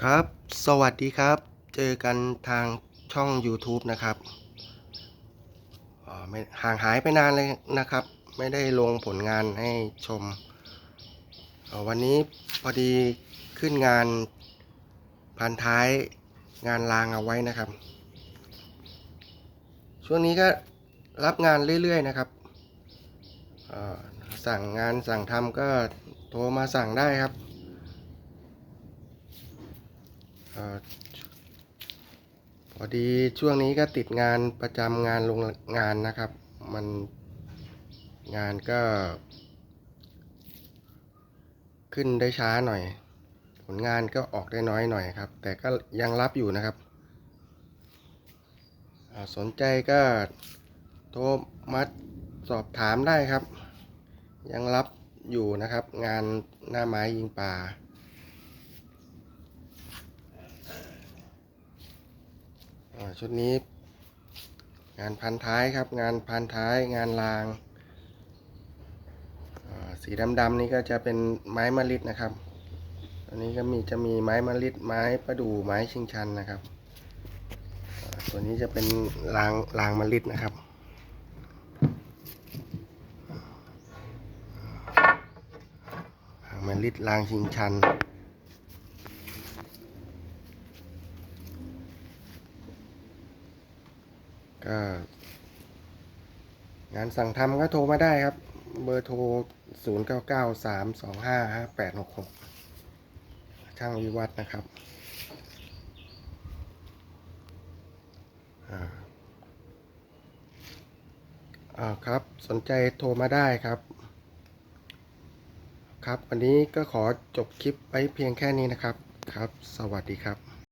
ครับ สวัสดีครับ เจอกันทางช่อง YouTube นะครับห่างหายไปนานเลยนะครับ ไม่ได้ลงผลงานให้ชม วันนี้พอดีขึ้นงานพันท้ายงานรางเอาไว้นะครับ ช่วงนี้ก็รับงานเรื่อย ๆ นะครับ สั่งงานสั่งทำก็โทรมาสั่งได้ครับ เอ่อ พอดีช่วงนี้ก็ติดงานประจำงานโรงงานนะครับ มันงานก็ ขึ้นได้ช้าหน่อย ผลงานก็ออกได้น้อยหน่อยครับ แต่ก็ยังรับอยู่นะครับ สนใจก็โทรมาสอบถามได้ครับ ยังรับอยู่นะครับ งานหน้าไม้ยิงป่าอ่า ชุดนี้ งานพันท้ายครับ งานพันท้ายงานราง สีดำๆนี่ก็จะเป็นไม้มะลิดนะครับอันนี้ก็มีจะมีไม้มะลิดไม้ประดู่ไม้ชิงชันนะครับ ตัวนี้จะเป็นรางรางมะลิดนะครับรางมะลิดรางชิงชัน ก็ งานสั่งทำก็โทรมาได้ครับ เบอร์โทร 0 9 9 3 2 5 5 8 6 6 ช่างวิวัฒนะครับอ่าอ่าครับสนใจโทรมาได้ครับ ครับ วันนี้ก็ขอจบคลิปไว้เพียงแค่นี้นะครับครับ สวัสดีครับ